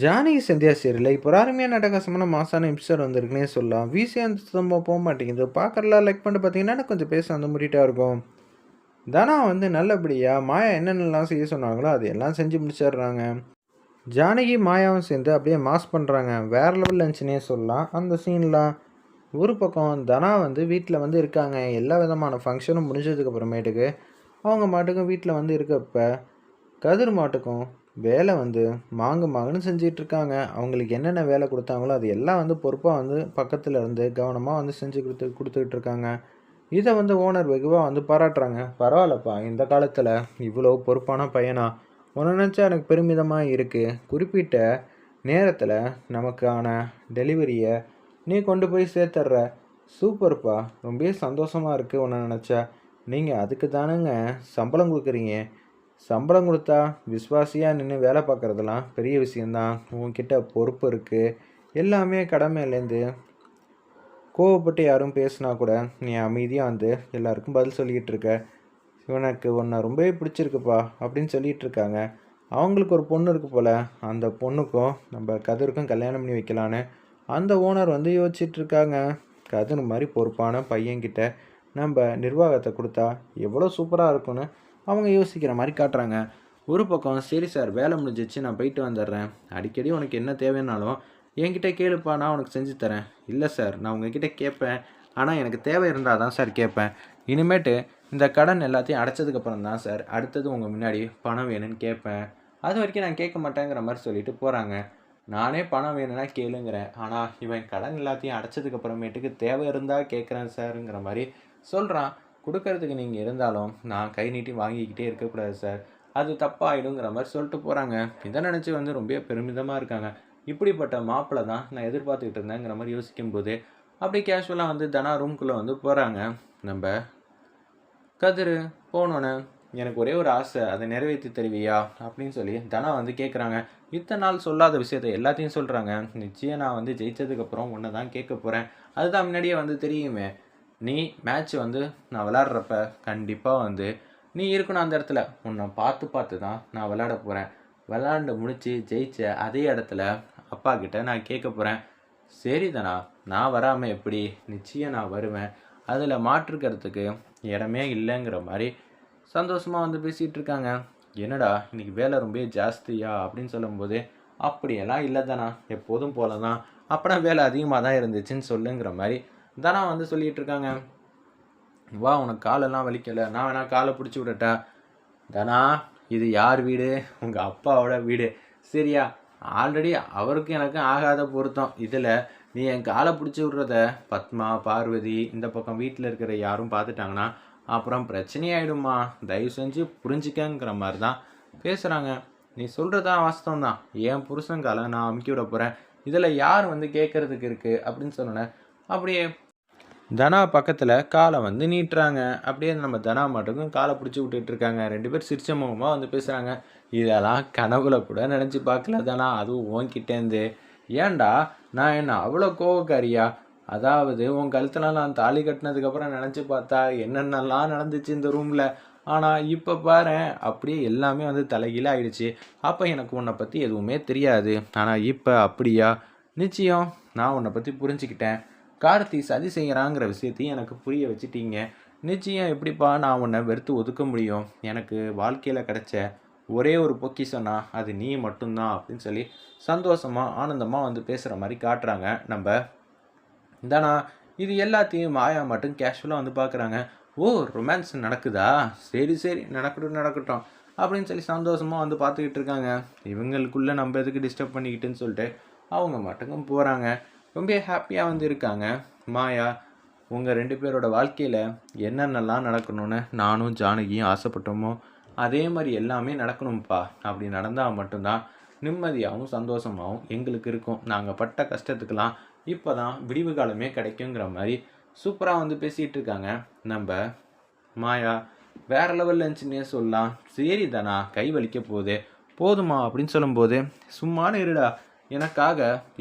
Janaki Sandhya serial இப்போ ஒரு அருமையாக அட்டகாசமான மாசான எபிசோட் வந்திருக்குன்னே சொல்லலாம். விசி அந்த சுத்தமாக போக மாட்டேங்குது. பார்க்கறலாம் லைக் பண்ணிட்டு பார்த்தீங்கன்னா கொஞ்சம் பேச அந்த முறிட்டா இருக்கும். தனா வந்து நல்லபடியாக மாயா என்னென்னலாம் செய்ய சொன்னாங்களோ அது எல்லாம் செஞ்சு முடிச்சிடுறாங்க. ஜானகி மாயாவும் சேர்ந்து அப்படியே மாஸ் பண்ணுறாங்க வேற லெவல் இருந்துச்சுன்னே சொல்லலாம். அந்த சீன்லாம் ஒரு பக்கம் தனா வந்து வீட்டில் வந்து இருக்காங்க. எல்லா விதமான ஃபங்க்ஷனும் முடிஞ்சதுக்கு அப்புறமேட்டுக்கு அவங்க மாட்டுக்கும் வீட்டில் வந்து இருக்கப்ப கதிர் மாட்டுக்கும் வேலை வந்து மாங்கு மாங்குன்னு செஞ்சிட்டு இருக்காங்க அவங்களுக்கு என்னென்ன வேலை கொடுத்தாங்களோ அது எல்லாம் வந்து பொறுப்பாக வந்து பக்கத்தில் இருந்து கவனமாக வந்து செஞ்சு கொடுத்து கொடுத்துக்கிட்டு இருக்காங்க இதை வந்து ஓனர் வெகுவாக வந்து பாராட்டுறாங்க. பரவாயில்லப்பா இந்த காலத்தில் இவ்வளோ பொறுப்பான பையனா? ஒன்று நினச்சா எனக்கு பெருமிதமாக இருக்குது குறிப்பிட்ட நேரத்தில் நமக்கான டெலிவரியை நீ கொண்டு போய் சேர்த்துட்ற. சூப்பர்ப்பா ரொம்ப சந்தோஷமாக இருக்குது ஒன்று நினச்சா. நீங்கள் அதுக்கு தானேங்க சம்பளம் கொடுக்குறீங்க. சம்பளம் கொடுத்தா விஸ்வாசியாக நின்று வேலை பார்க்குறதெல்லாம் பெரிய விஷயந்தான் உங்ககிட்ட பொறுப்பு இருக்குது எல்லாமே கடமையிலேருந்து கோவப்பட்டு யாரும் பேசுனா கூட நீ அமைதியாக வந்து எல்லாருக்கும் பதில் சொல்லிக்கிட்டு இருக்க. இவனுக்கு உன்னை ரொம்பவே பிடிச்சிருக்குப்பா அப்படின்னு சொல்லிகிட்டு இருக்காங்க. அவங்களுக்கு ஒரு பொண்ணு இருக்கு போல். அந்த பொண்ணுக்கும் நம்ம கதிருக்கும் கல்யாணம் பண்ணி வைக்கலான்னு அந்த ஓனர் வந்து யோசிச்சுட்டு இருக்காங்க. கதிர் மாதிரி பொறுப்பான பையன்கிட்ட நம்ம நிர்வாகத்தை கொடுத்தா எவ்வளோ சூப்பராக இருக்குன்னு அவங்க யோசிக்கிற மாதிரி காட்டுறாங்க. ஒரு பக்கம் சரி சார் வேலை முடிஞ்சிச்சு நான் போயிட்டு வந்துடுறேன். அடிக்கடி உனக்கு என்ன தேவைன்னாலும் என்கிட்ட கேளுப்பா நான் உனக்கு செஞ்சு தரேன். இல்லை சார் நான் உங்ககிட்ட கேட்பேன். ஆனால் எனக்கு தேவை இருந்தால் தான் சார் கேட்பேன். இனிமேட்டு இந்த கடன் எல்லாத்தையும் அடைச்சதுக்கப்புறம் தான் சார் அடுத்தது உங்கள் முன்னாடி பணம் வேணும்னு கேட்பேன். அது வரைக்கும் நான் கேட்க மாட்டேங்கிற மாதிரி சொல்லிட்டு போகிறாங்க நானே பணம் வேணும்னா கேளுங்கிறேன். ஆனால் இவன் கடன் எல்லாத்தையும் அடைச்சதுக்கப்புறமேட்டுக்கு தேவை இருந்தால் கேட்குறேன் சாருங்கிற மாதிரி சொல்கிறான் கொடுக்கறதுக்கு நீங்கள் இருந்தாலும் நான் கை நீட்டி வாங்கிக்கிட்டே இருக்கக்கூடாது சார். அது தப்பாகிடுங்கிற மாதிரி சொல்லிட்டு போகிறாங்க இதை நினச்சி வந்து ரொம்ப பெருமிதமாக இருக்காங்க. இப்படிப்பட்ட மாப்பிள்ளை தான் நான் எதிர்பார்த்துக்கிட்டு இருந்தேங்கிற மாதிரி யோசிக்கும்போது அப்படி கேஷுவலாக வந்து தனா ரூம்குள்ளே வந்து போகிறாங்க நம்ம கதிர் போனோன்னே. எனக்கு ஒரே ஒரு ஆசை. அதை நிறைவேற்றி தருவியா? அப்படின்னு சொல்லி தனா வந்து கேட்குறாங்க இத்தனை நாள் சொல்லாத விஷயத்தை எல்லாத்தையும் சொல்கிறாங்க நிச்சயம் நான் வந்து ஜெயிச்சதுக்கப்புறம் உன்னை தான் கேட்க போகிறேன் அதுதான் முன்னாடியே வந்து தெரியுமே. நீ மேட்ச் வந்து நான் விளாட்றப்ப கண்டிப்பாக வந்து நீ இருக்கணும் அந்த இடத்துல. உன்னை பார்த்து பார்த்து தான் நான் விளாட போகிறேன் விளாண்டு முடித்து ஜெயிச்ச அதே இடத்துல அப்பா கிட்ட நான் கேட்க போகிறேன் சரிதானா? நான் வராமல் எப்படி? நிச்சயம் நான் வருவேன். அதில் மாற்றுக்கிறதுக்கு இடமே இல்லைங்கிற மாதிரி சந்தோஷமாக வந்து பேசிகிட்டு இருக்காங்க. என்னடா இன்றைக்கி வேலை ரொம்ப ஜாஸ்தியா அப்படின்னு சொல்லும்போது அப்படியெல்லாம் இல்லை தானா எப்போதும் போல தான் அப்பனா வேலை அதிகமாக தான் இருந்துச்சுன்னு சொல்லுங்கிற மாதிரி தானா வந்து சொல்லிட்டு இருக்காங்க வா உனக்கு காலெல்லாம் வலிக்கலை. நான் வேணா காலை பிடிச்சி விடட்டா? தானா இது யார் வீடு? உங்கள் அப்பாவோட வீடு. சரியா ஆல்ரெடி அவருக்கும் எனக்கும் ஆகாத பொருத்தம். இதில் நீ என் காலை பிடிச்சி விடுறத பத்மா பார்வதி இந்த பக்கம் வீட்டில் இருக்கிற யாரும் பார்த்துட்டாங்கன்னா அப்புறம் பிரச்சனையாயிடுமா தயவு செஞ்சு புரிஞ்சிக்கங்கிற மாதிரி தான் பேசுகிறாங்க நீ சொல்கிறதா வாஸ்தவம் தான் என் புருஷன் காலை நான் அமுக்கி விட போகிறேன் இதில் யார் வந்து கேட்குறதுக்கு இருக்குது அப்படின்னு சொன்னேன் அப்படியே தனா பக்கத்தில் காலை வந்து நீட்டுறாங்க. அப்படியே நம்ம தனா மட்டுக்கும் காலை பிடிச்சி விட்டுட்டு இருக்காங்க. ரெண்டு பேர் சிரிச்ச முகமாக வந்து பேசுகிறாங்க இதெல்லாம் கனவுல கூட நினச்சி பார்க்கல தானா. அதுவும் ஓங்கிட்டேருந்து ஏண்டா நான் என்ன அவ்வளோ கோவக்காரியா? அதாவது உன் கழுத்தில் நான் தாலி கட்டினதுக்கப்புறம் நினச்சி பார்த்தா என்னென்னலாம் நடந்துச்சு இந்த ரூமில் ஆனால் இப்போ பாரு அப்படியே எல்லாமே வந்து தலைகீழ ஆயிடுச்சு. அப்போ எனக்கு உன்னை பற்றி எதுவுமே தெரியாது. ஆனால் இப்போ அப்படியா? நிச்சயம் நான் உன்னை பற்றி புரிஞ்சுக்கிட்டேன். கார்த்தி சதி செய்கிறாங்கிற விஷயத்தையும் எனக்கு புரிய வச்சுட்டீங்க. நிச்சயம் எப்படிப்பா நான் உன்னை வெறுத்து ஒதுக்க முடியும்? எனக்கு வாழ்க்கையில் கிடைச்ச ஒரே ஒரு பொக்கிஷனா அது நீ மட்டும்தான் அப்படின்னு சொல்லி சந்தோஷமாக ஆனந்தமாக வந்து பேசுகிற மாதிரி காட்டுறாங்க. நம்ம தானா இது எல்லாத்தையும் மாயா மட்டும் கேஷுவலாக வந்து பார்க்குறாங்க ஓ ரொமான்ஸ் நடக்குதா? சரி சரி நடக்கட்டும் நடக்கட்டும் அப்படின்னு சொல்லி சந்தோஷமாக வந்து பார்த்துக்கிட்டு இருக்காங்க. இவங்களுக்குள்ளே நம்ம எதுக்கு டிஸ்டர்ப் பண்ணிக்கிட்டுன்னு சொல்லிட்டு அவங்க மட்டும் போகிறாங்க ரொம்ப ஹாப்பியாக வந்து இருக்காங்க மாயா உங்கள் ரெண்டு பேரோட வாழ்க்கையில் என்னென்னலாம் நடக்கணும்னு நானும் ஜானகியும் ஆசைப்பட்டோமோ அதே மாதிரி எல்லாமே நடக்கணும்ப்பா அப்படி நடந்தால் மட்டும்தான் நிம்மதியாகவும் சந்தோஷமாகவும் எங்களுக்கு இருக்கும். நாங்கள் பட்ட கஷ்டத்துக்கெல்லாம் இப்போ தான் விடிவு காலமே கிடைக்குங்கிற மாதிரி சூப்பராக வந்து பேசிகிட்டு இருக்காங்க. நம்ம மாயா வேற லெவலில் இருந்துச்சுன்னே சொல்லலாம். சரி தானா கை வலிக்க போகுது. போதுமா? அப்படின்னு சொல்லும்போது சும்மானு இருடா. எனக்காக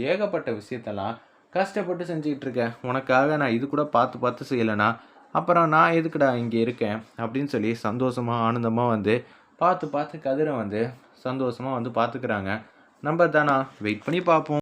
ஏகப்பட்ட விஷயத்தெல்லாம் கஷ்டப்பட்டு செஞ்சுக்கிட்டு இருக்கேன் உனக்காக நான் இது கூட பார்த்து பார்த்து செய்யலைனா அப்புறம் நான் எதுக்குடா இங்கே இருக்கேன்? அப்படின்னு சொல்லி சந்தோஷமாக ஆனந்தமாக வந்து பார்த்து பார்த்து கதிரை வந்து சந்தோஷமாக வந்து பார்த்துக்கிறாங்க. நம்ம தானா? வெயிட் பண்ணி பார்ப்போம்.